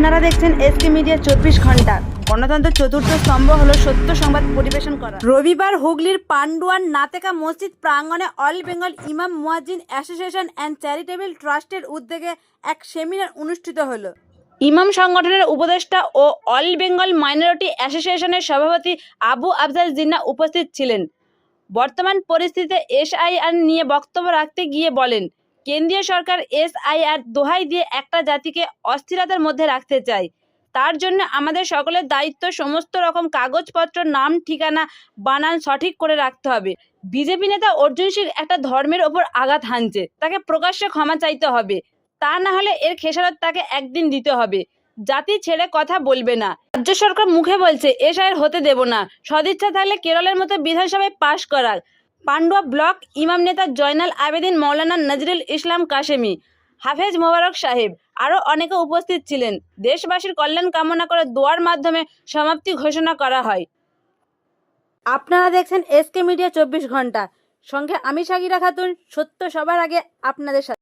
আপনারা দেখছেন SK media চব্বিশ ঘণ্টা। গণতন্ত্র চতুর্থ স্তম্ভ হলো সত্য সংবাদ পরিবেশন করা। রবিবার হুগলির পান্ডুয়ান নাতেকা মসজিদ প্রাঙ্গণে অল বেঙ্গল ইমাম মুয়াজ্জিন অ্যাসোসিয়েশন অ্যান্ড চ্যারিটেবল ট্রাস্টের উদ্যোগে এক সেমিনার অনুষ্ঠিত হলো। ইমাম সংগঠনের উপদেষ্টা ও অল বেঙ্গল মাইনরিটি অ্যাসোসিয়েশনের সভাপতি আবু আফজাল জিন্না উপস্থিত ছিলেন। বর্তমান পরিস্থিতিতে এসআইআর নিয়ে বক্তব্য রাখতে গিয়ে বলেন কেন্দ্রীয় সরকার এসআইআর দোহাই দিয়ে একটা জাতিকে অস্থিরতার মধ্যে রাখতে চায়। তার জন্য আমাদের সকলের দায়িত্ব সমস্ত রকম কাগজপত্র, নাম, ঠিকানা বানান সঠিক করে রাখতে হবে। বিজেপি নেতা অর্জুন সিং একটা ধর্মের ওপর আঘাত হানছে, তাকে প্রকাশ্যে ক্ষমা চাইতে হবে। তা না হলে এর খেসারত তাকে একদিন দিতে হবে। জাতি ছেড়ে কথা বলবে না। রাজ্য সরকার মুখে বলছে, এসআইআর হতে দেব না। সদিচ্ছা থাকলে কেরলের মতো বিধানসভায় পাশ করার। পান্ডুয়া ব্লক ইমাম নেতা জয়নাল আবেদিন, মৌলানা নজরুল ইসলাম কাশেমি, হাফেজ মোবারক সাহেব আরও অনেকে উপস্থিত ছিলেন। দেশবাসীর কল্যাণ কামনা করে দোয়ার মাধ্যমে সমাপ্তি ঘোষণা করা হয়। আপনারা দেখছেন এসকে মিডিয়া চব্বিশ ঘণ্টা। সঙ্গে আমি সাকিরা খাতুন, সত্য সবার আগে আপনাদের সাথে।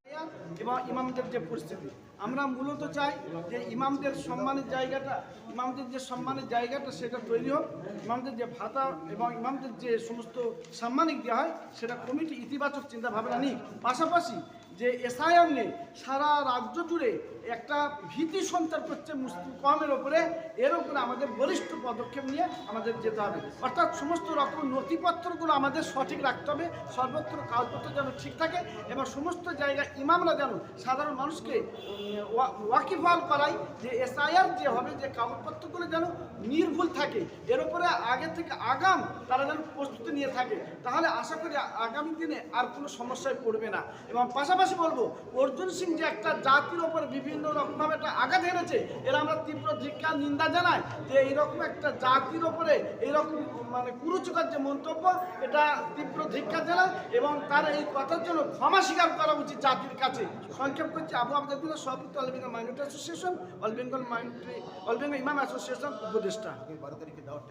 এবং ইমামদের যে পরিস্থিতি। আমরা মূলত চাই যে ইমামদের সম্মানের জায়গাটা, ইমামদের যে সম্মানের জায়গাটা সেটা তৈরি হোক, ইমামদের যে ভাতা এবং ইমামদের যে সমস্ত সাম্মানিক দেওয়া হয়, সেটা কমিটি ইতিবাচক চিন্তাভাবনা নিক। পাশাপাশি যে এসআইএম নেই, সারা রাজ্য জুড়ে একটা ভীতি সঞ্চার করছে মুসলিম কমের ওপরে, এর উপরে আমাদের বলিষ্ঠ পদক্ষেপ নিয়ে আমাদের যেতে হবে। অর্থাৎ সমস্ত রকম নথিপত্রগুলো আমাদের সঠিক রাখতে হবে, সর্বত্র কাগজপত্র যেন ঠিক থাকে এবং সমস্ত জায়গায় ইমামরা যেন সাধারণ মানুষকে ওয়াকিফাল করাই যে এসআইআর যে হবে, যে কাগজপত্রগুলো যেন নির্ভুল থাকে, এর উপরে আগে থেকে আগাম তারা যেন প্রস্তুতি নিয়ে থাকে। তাহলে আশা করি আগামী দিনে আর কোনো সমস্যায় পড়বে না। এবং পাশাপাশি বলব অর্জুন সিং যে একটা জাতির ওপর বিভিন্ন রকমভাবে একটা আঘাত এনেছে এর আমরা তীব্র ধিক্ষা নিন্দা জানাই যে এইরকম একটা জাতির ওপরে এইরকম মানে কুরুচকার যে মন্তব্য এটা তীব্র ধিক্ষা জানাই এবং তার এই কথার জন্য ক্ষমা স্বীকার করা উচিত জাতির কাছে। সংক্ষেপ করছি আবু আমাদের দিনের সভাপতি all Bengal minority association all Bengal minority all Bengal imam association উপদেষ্টা। বারো তারিখে দেওয়ার